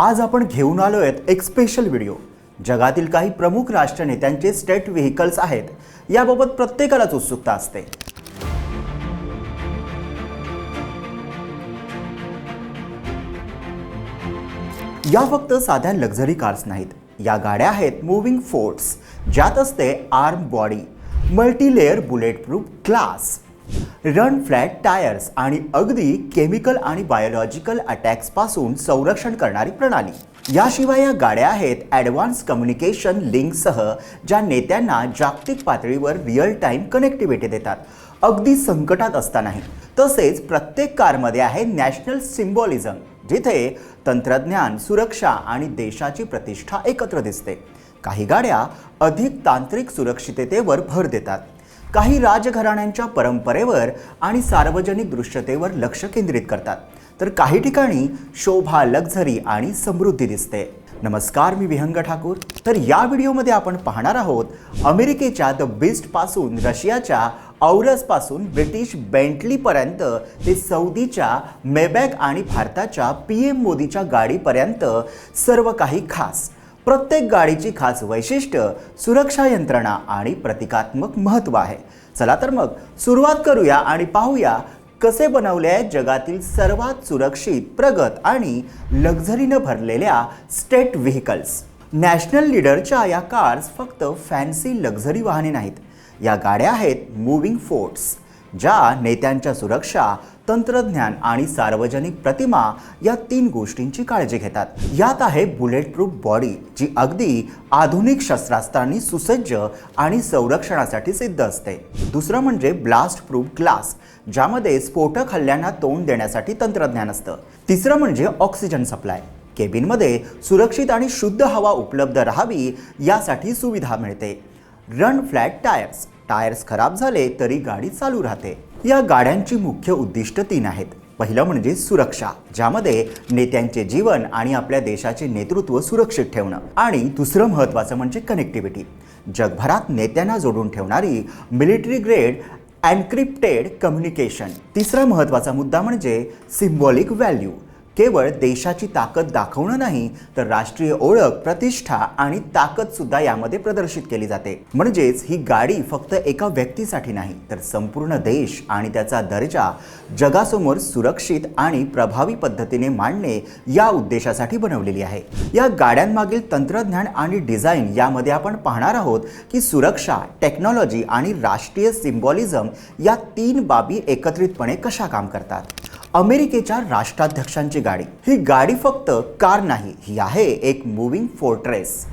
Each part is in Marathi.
आज आपण घेऊन आलो आहेत एक स्पेशल व्हिडिओ जगातील काही प्रमुख राष्ट्रनेत्यांचे स्टेट व्हेकल्स आहेत याबाबत प्रत्येकालाच उत्सुकता असते. या फक्त साध्या लक्झरी कार्स नाहीत. या गाड्या आहेत मुव्हिंग फोर्ट्स ज्यात असते arm body multilayer bullet proof glass run flat tyres आणि अगदी केमिकल आणि बायोलॉजिकल अटॅक्सपासून संरक्षण करणारी प्रणाली. याशिवाय या गाड्या आहेत ॲडव्हान्स कम्युनिकेशन लिंकसह ज्या नेत्यांना जागतिक पातळीवर रिअल टाईम कनेक्टिव्हिटी देतात. अगदी संकटात असतानाही. तसेच प्रत्येक कारमध्ये आहे नॅशनल सिम्बॉलिझम जिथे तंत्रज्ञान सुरक्षा आणि देशाची प्रतिष्ठा एकत्र दिसते. काही गाड्या अधिक तांत्रिक सुरक्षिततेवर भर देतात. काही राजघराण्यांच्या परंपरेवर आणि सार्वजनिक दृश्यतेवर लक्ष केंद्रित करतात. तर काही ठिकाणी शोभा लक्झरी आणि समृद्धी दिसते. नमस्कार मी विहंग ठाकूर. तर या व्हिडिओमध्ये आपण पाहणार आहोत अमेरिकेच्या द बिस्टपासून रशियाच्या औरसपासून ब्रिटिश बेंटलीपर्यंत ते सौदीच्या मेबॅग आणि भारताच्या पी एम मोदीच्या गाडीपर्यंत सर्व काही खास. प्रत्येक गाडीची खास वैशिष्ट्य सुरक्षा यंत्रणा आणि प्रतिकात्मक महत्त्व आहे. चला तर मग सुरुवात करूया आणि पाहूया कसे बनवले आहेत जगातील सर्वात सुरक्षित प्रगत आणि लक्झरीनं भरलेल्या स्टेट व्हेकल्स नॅशनल लीडरच्या या कार्स फक्त फॅन्सी लक्झरी वाहने नाहीत. या गाड्या आहेत मूव्हिंग फोर्ट्स ज्या नेत्यांच्या सुरक्षा तंत्रज्ञान आणि सार्वजनिक प्रतिमा या तीन गोष्टींची काळजी घेतात. यात आहे बुलेट प्रूफ बॉडी जी अगदी आधुनिक शस्त्रास्त्रांनी सुसज्ज आणि संरक्षणासाठी सिद्ध असते. दुसरं म्हणजे ब्लास्ट प्रूफ ग्लास ज्यामध्ये स्फोटक हल्ल्यांना तोंड देण्यासाठी तंत्रज्ञान असतं. तिसरं म्हणजे ऑक्सिजन सप्लाय. केबिनमध्ये सुरक्षित आणि शुद्ध हवा उपलब्ध राहावी यासाठी सुविधा मिळते. Run flat tyres. टायर्स खराब झाले तरी गाडी चालू राहते. या गाड्यांची मुख्य उद्दिष्ट तीन आहेत. पहिलं म्हणजे सुरक्षा ज्यामध्ये नेत्यांचे जीवन आणि आपल्या देशाचे नेतृत्व सुरक्षित ठेवणं. आणि दुसरं महत्त्वाचं म्हणजे कनेक्टिव्हिटी जगभरात नेत्यांना जोडून ठेवणारी मिलिटरी ग्रेड एन्क्रिप्टेड कम्युनिकेशन तिसरा महत्त्वाचा मुद्दा म्हणजे सिम्बॉलिक व्हॅल्यू केवळ देशाची ताकद दाखवणं नाही तर राष्ट्रीय ओळख प्रतिष्ठा आणि ताकद सुद्धा यामध्ये प्रदर्शित केली जाते. म्हणजेच ही गाडी फक्त एका व्यक्तीसाठी नाही तर संपूर्ण देश आणि त्याचा दर्जा जगासमोर सुरक्षित आणि प्रभावी पद्धतीने मांडणे या उद्देशासाठी बनवलेली आहे. या गाड्यांमागील तंत्रज्ञान आणि डिझाईन यामध्ये आपण पाहणार आहोत की सुरक्षा टेक्नॉलॉजी आणि राष्ट्रीय सिम्बॉलिझम या तीन बाबी एकत्रितपणे कशा काम करतात. अमेरिकेच्या राष्ट्राध्यक्षांची गाडी. ही गाडी फक्त कार नाही ही आहे एक मुव्हिंग फोर्ट्रेस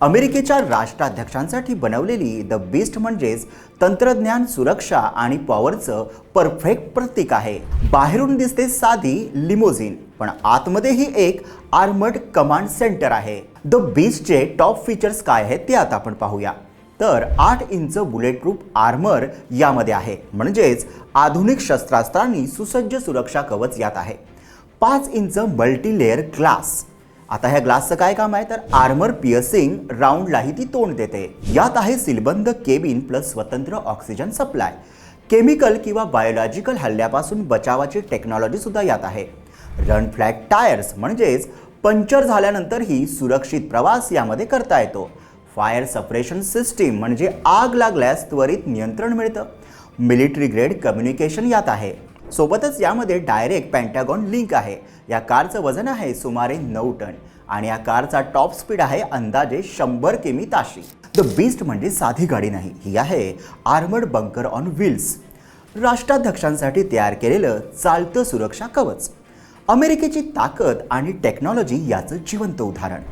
अमेरिकेच्या राष्ट्राध्यक्षांसाठी बनवलेली द बेस्ट म्हणजेच तंत्रज्ञान सुरक्षा आणि पॉवरचं परफेक्ट प्रतीक आहे. बाहेरून दिसते साधी लिमोझिन पण आतमध्येही एक आर्मर्ड कमांड सेंटर आहे. द बीस्टचे टॉप फीचर्स काय आहेत ते आता आपण पाहूया. तर आठ इंच बुलेट प्रूफ आर्मर यामध्ये आहे. म्हणजेच आधुनिक शस्त्रास्त्रांनी सुसज्ज सुरक्षा कवच यात आहे. पाच इंच मल्टीलेअर ग्लास. आता ह्या ग्लासचं काय काम आहे? तर आर्मर पिअर्सिंग राऊंडलाही ती तोंड देते. यात आहे सिलबंद केबिन प्लस स्वतंत्र ऑक्सिजन सप्लाय. केमिकल किंवा बायोलॉजिकल हल्ल्यापासून बचावाची टेक्नॉलॉजी सुद्धा यात आहे. रन फ्लॅट टायर्स म्हणजेच पंक्चर झाल्यानंतरही सुरक्षित प्रवास यामध्ये करता येतो. फायर सपरेशन सिस्टीम म्हणजे आग लागल्यास त्वरित नियंत्रण मिळतं. मिलिटरी ग्रेड कम्युनिकेशन यात आहे. सोबतच यामध्ये डायरेक्ट पॅन्टॅगॉन लिंक आहे. या कारचं वजन आहे सुमारे नऊ टन आणि या कारचा टॉप स्पीड आहे अंदाजे शंभर किमी ताशी. द बीस्ट म्हणजे साधी गाडी नाही. ही आहे आर्मर्ड बंकर ऑन व्हील्स राष्ट्राध्यक्षांसाठी तयार केलेलं चालतं सुरक्षा कवच. अमेरिकेची ताकद आणि टेक्नॉलॉजी याचं जिवंत उदाहरण.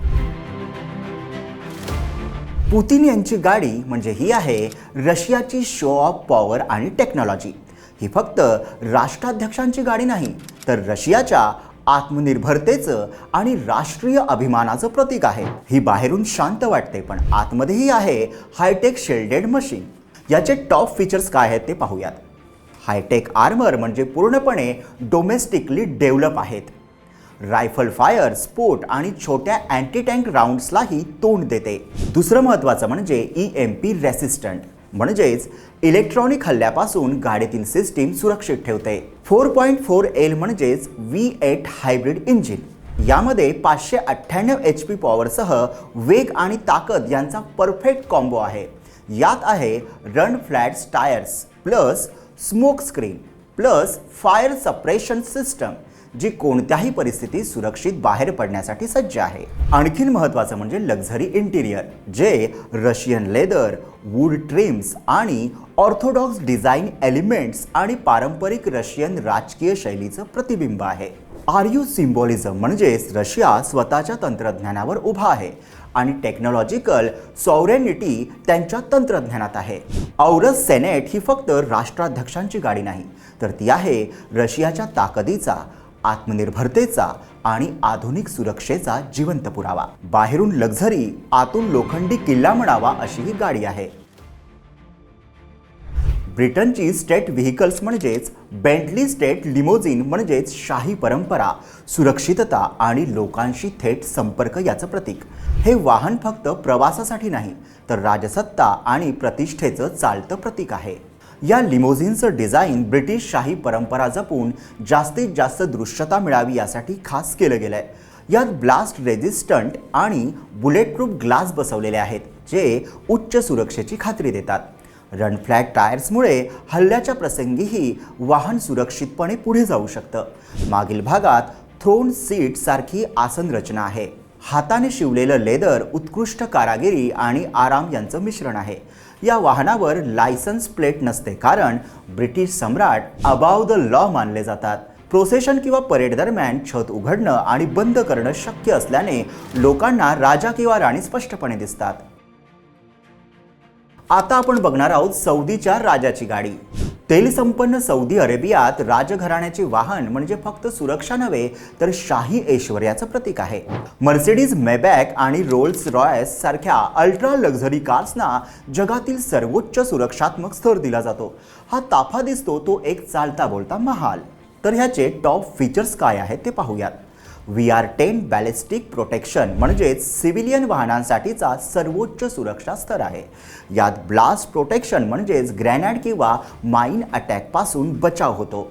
पुतीन यांची गाडी म्हणजे ही आहे रशियाची शो ऑफ पॉवर आणि टेक्नॉलॉजी. ही फक्त राष्ट्राध्यक्षांची गाडी नाही तर रशियाच्या आत्मनिर्भरतेचं आणि राष्ट्रीय अभिमानाचं प्रतीक आहे. ही बाहेरून शांत वाटते पण आतमध्येही आहे हायटेक शेल्डेड मशीन. याचे टॉप फीचर्स काय आहेत ते पाहूयात. हायटेक आर्मर म्हणजे पूर्णपणे डोमेस्टिकली डेव्हलप आहेत. रायफल फायर स्पोर्ट आणि छोट्या अँटी टँक राऊंड्सलाही तोंड देते. दुसरं महत्त्वाचं म्हणजे ई एम पी रेसिस्टंट म्हणजेच इलेक्ट्रॉनिक हल्ल्यापासून गाडीतील सिस्टीम सुरक्षित ठेवते. फोर पॉईंट फोर एल म्हणजेच व्ही एट हायब्रिड इंजिन यामध्ये पाचशे अठ्ठ्याण्णव एच पी पॉवरसह वेग आणि ताकद यांचा परफेक्ट कॉम्बो आहे. यात आहे run flats tyres plus smoke screen plus fire suppression system जी कोणत्याही परिस्थितीत सुरक्षित बाहेर पडण्यासाठी सज्ज आहे. आणखीन महत्त्वाचं म्हणजे लक्झरी इंटिरियर जे रशियन लेदर वूड ट्रिम्स आणि ऑर्थोडॉक्स डिझाईन एलिमेंट्स आणि पारंपरिक रशियन राजकीय शैलीचं प्रतिबिंब आहे. आर यू सिम्बॉलिझम म्हणजेच रशिया स्वतःच्या तंत्रज्ञानावर उभा आहे आणि टेक्नॉलॉजिकल सॉवरेनिटी त्यांच्या तंत्रज्ञानात आहे. औरस सेनेट ही फक्त राष्ट्राध्यक्षांची गाडी नाही तर ती आहे रशियाच्या ताकदीचा आत्मनिर्भरतेचा आणि आधुनिक सुरक्षेचा जिवंत पुरावा. बाहेरून लक्झरी आतून लोखंडी किल्ला म्हणावा अशी ही गाडी आहे. ब्रिटनची स्टेट व्हेकल्स म्हणजेच बेंटली स्टेट लिमोझिन म्हणजेच शाही परंपरा सुरक्षितता आणि लोकांशी थेट संपर्क याचं प्रतीक. हे वाहन फक्त प्रवासासाठी नाही तर राजसत्ता आणि प्रतिष्ठेचं चालतं प्रतीक आहे. या लिमोझिनचं डिझाईन ब्रिटिश शाही परंपरा जपून जास्तीत जास्त दृश्यता मिळावी यासाठी खास केलं गेलं आहे यात ब्लास्ट रेजिस्टंट आणि बुलेटप्रूफ ग्लास बसवलेले आहेत जे उच्च सुरक्षेची खात्री देतात. रनफ्लॅट टायर्समुळे हल्ल्याच्या प्रसंगीही वाहन सुरक्षितपणे पुढे जाऊ शकतं. मागील भागात थ्रोन सीट सारखी आसन रचना आहे. हाताने शिवलेलं लेदर उत्कृष्ट कारागिरी आणि आराम यांचं मिश्रण आहे. या वाहनावर लायसन्स प्लेट नसते कारण ब्रिटिश सम्राट अबाव द लॉ मानले जातात. प्रोसेशन किंवा परेड दरम्यान छत उघडणं आणि बंद करणं शक्य असल्याने लोकांना राजा किंवा राणी स्पष्टपणे दिसतात. आता आपण बघणार आहोत सौदीच्या राजाची गाडी. तेलसंपन्न सौदी अरेबियात राजघराण्याचे वाहन म्हणजे फक्त सुरक्षा नव्हे तर शाही ऐश्वर्याचं प्रतीक आहे. मर्सिडीज मेबॅक आणि रोल्स रॉयस सारख्या अल्ट्रा लक्झरी कार्सना जगातील सर्वोच्च सुरक्षात्मक स्तर दिला जातो. हा ताफा दिसतो तो एक चालता बोलता महाल. तर ह्याचे टॉप फीचर्स काय आहेत ते पाहूयात. V R ten ballistic protection म्हणजेच सिव्हिलियन वाहनांसाठीचा सर्वोच्च सुरक्षा स्तर आहे. यात ब्लास्ट प्रोटेक्शन म्हणजेच ग्रॅनाइड किंवा माइन अटॅकपासून बचाव होतो.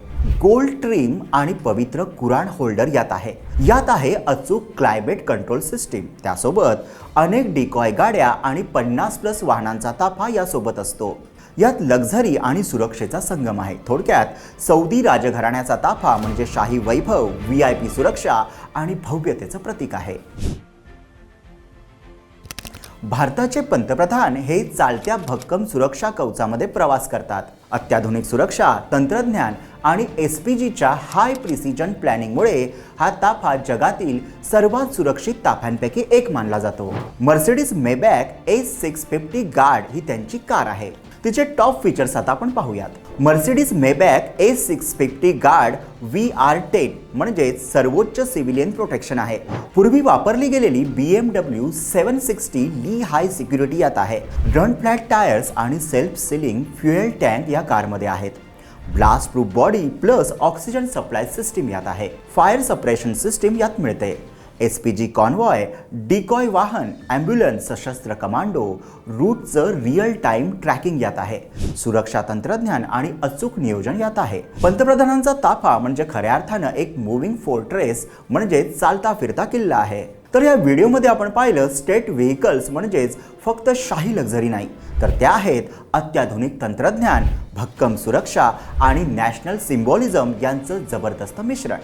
गोल्ड ट्रीम आणि पवित्र कुराण होल्डर यात आहे. यात आहे अचूक क्लायमेट कंट्रोल सिस्टीम त्यासोबत अनेक डिकॉय गाड्या आणि पन्नास प्लस वाहनांचा ताफा यासोबत असतो. यात लक्झरी आणि सुरक्षेचा संगम आहे. थोडक्यात सौदी राजघराण्याचा ताफा म्हणजे शाही वैभव व्ही आय पी सुरक्षा आणि भव्यतेचं प्रतीक आहे. भारताचे पंतप्रधान हे चालत्या भक्कम सुरक्षा कवचामध्ये प्रवास करतात. अत्याधुनिक सुरक्षा तंत्रज्ञान आणि एस पी जीच्या हाय प्रिसिजन प्लॅनिंगमुळे हा ताफा जगातील सर्वात सुरक्षित ताफ्यांपैकी एक मानला जातो. Mercedes Maybach S six fifty guard ही त्यांची कार आहे. तिचे टॉप फीचर्स आता आपण पाहूयात. Mercedes Maybach A six fifty guard V R ten म्हणजेच सर्वोच्च सिव्हिलियन प्रोटेक्शन आहे. पूर्वी वापरली गेलेली B M W seven sixty Li high security यात आहे. रन फ्लॅट टायर्स आणि सेल्फ सिलिंग फ्युएल टँक या कारमध्ये आहेत. Blast proof body plus oxygen supply system यात आहे. फायर सप्रेशन सिस्टीम यात मिळते. S P G convoy decoy वाहन ॲम्ब्युलन्स सशस्त्र कमांडो रूटचं रिअल टाइम ट्रॅकिंग यात आहे. सुरक्षा तंत्रज्ञान आणि अचूक नियोजन यात आहे. पंतप्रधानांचा ताफा म्हणजे खऱ्या अर्थानं एक मुव्हिंग फोर्ट्रेस म्हणजे चालता फिरता किल्ला आहे. तर या व्हिडिओमध्ये आपण पाहिलं स्टेट व्हेकल्स म्हणजेच फक्त शाही लक्झरी नाही तर त्या आहेत अत्याधुनिक तंत्रज्ञान भक्कम सुरक्षा आणि नॅशनल सिम्बॉलिझम यांचं जबरदस्त मिश्रण.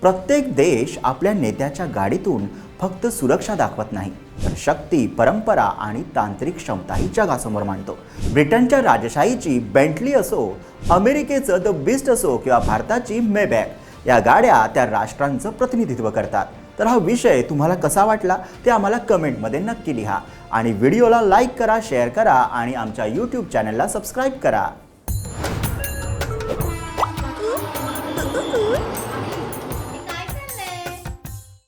प्रत्येक देश आपल्या नेत्याच्या गाडीतून फक्त सुरक्षा दाखवत नाही तर शक्ती परंपरा आणि तांत्रिक क्षमताही जगासमोर मांडतो. ब्रिटनच्या राजशाहीची बेंटली असो अमेरिकेचं द बिस्ट असो किंवा भारताची मेबॅक या गाड्या त्या राष्ट्रांचं प्रतिनिधित्व करतात. तर हा विषय तुम्हाला कसा वाटला ते आम्हाला कमेंटमध्ये नक्की लिहा. आणि व्हिडिओला लाईक करा शेअर करा आणि आमच्या यूट्यूब चॅनलला सबस्क्राईब करा.